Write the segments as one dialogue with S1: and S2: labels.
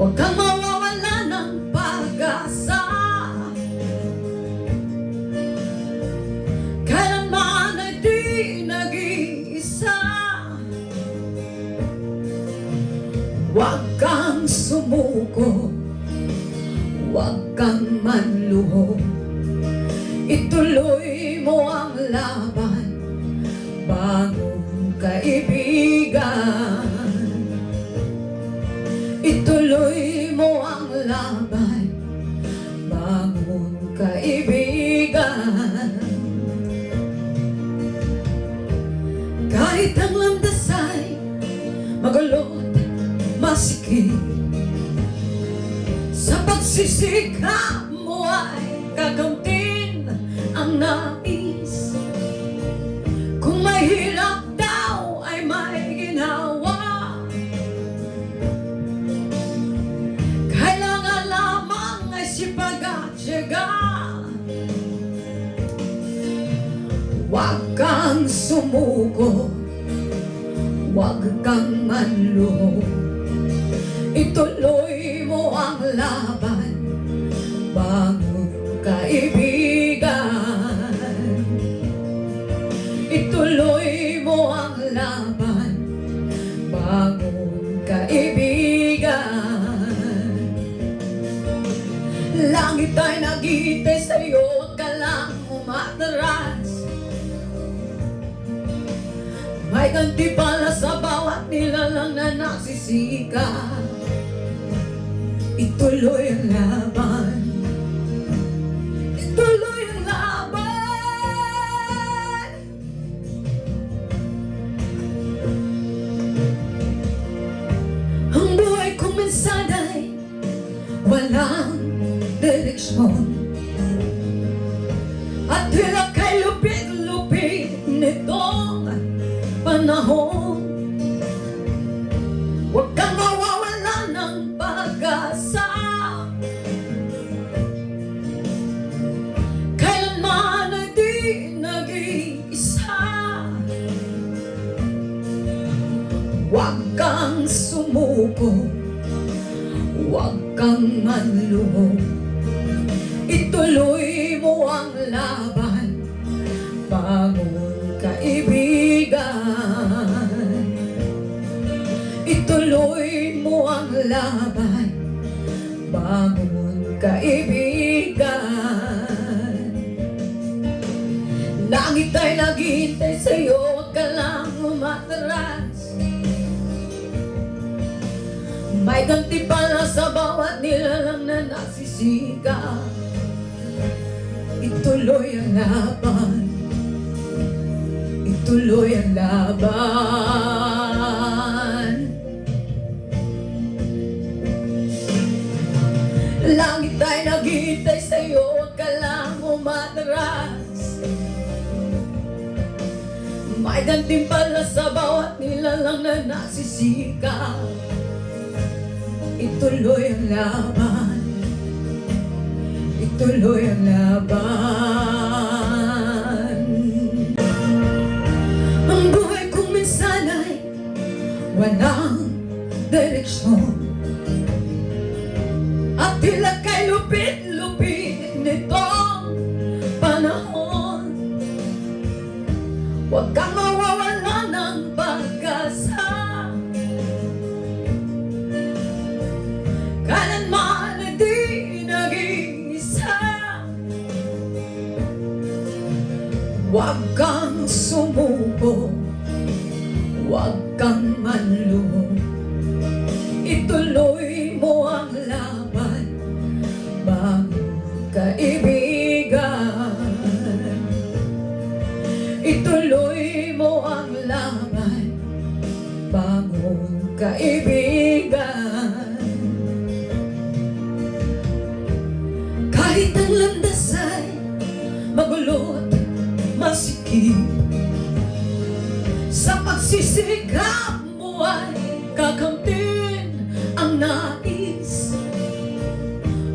S1: Huwag kang mawawala ng pag-asa. Kailanman ay di nag-iisa. Huwag kang sumuko. Huwag kang manluho Ituloy mo ang laban Bagong kaibigan Ituloy mo ang laban Bagong kaibigan. Kahit ang landas ay Magulot, masikip Sa pagsisikap mo ay Huwag kang sumuko. Huwag kang manluho Ituloy mo ang laban. Bagong kaibigan. Ituloy mo ang laban. Bagong kaibigan. Langit ay nagitay sa'yo May ganti pala sa bawat nilalang na nagsisika Ituloy ang laban panahon. Huwag kang mawawala ng pag-asa. Kailanman ay di nag-iisa. Huwag kang sumuko. Huwag kang manluho Ituloy mo ang laban. Bagong kaibigan Ituloy mo ang laban Bagong kaibigan. Langit ay naghihintay sa'yo Huwag ka lang umatras. May ganti pala sa bawat nilalang na nasisika. Ituloy ang laban. Ituloy ang laban Langit ay naghihintay sa'yo. Huwag ka lang umatras. May ganti pala sa bawat nilalang na nasisika. Ituloy ang laban. Ituloy ang laban Huwag kang sumuko. Huwag kang manluho Ituloy mo ang laban Bagong kaibigan Ituloy mo ang laban Bagong kaibigan pagsisikap mo ay kakamtin ang nais.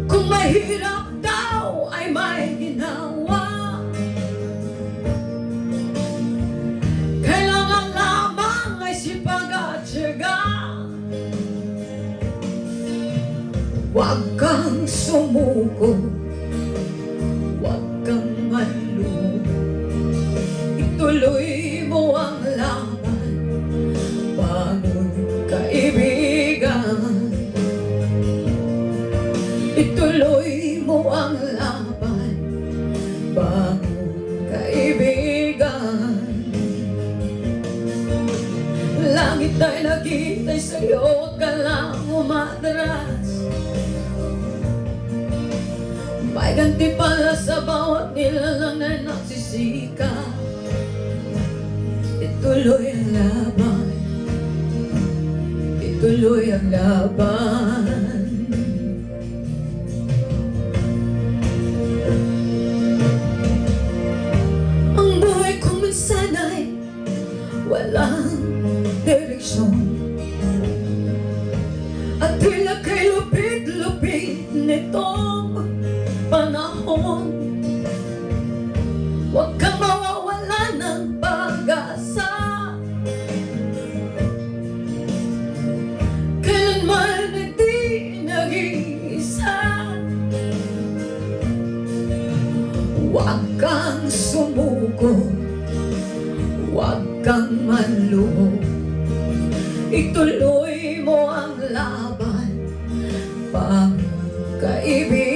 S1: Kung mahirap daw ay may ginawa. Kailangan lamang ay sipag at tiyaga. Huwag kang sumuko mo ang laban Bangon kaibigan Langit ay naghihintay sa'yo ka lang umatras May ganti pala sa bawat nilalang na nagsisika. Ituloy ang laban. Ituloy ang laban walang direksyon At tila kay lupit-lupit nitong panahon. Huwag kang mawawala ng pag-asa. Kailanman hindi nag-iisa. Huwag kang sumuko. Huwag kang maluho Ituloy mo ang laban Pang kaibigan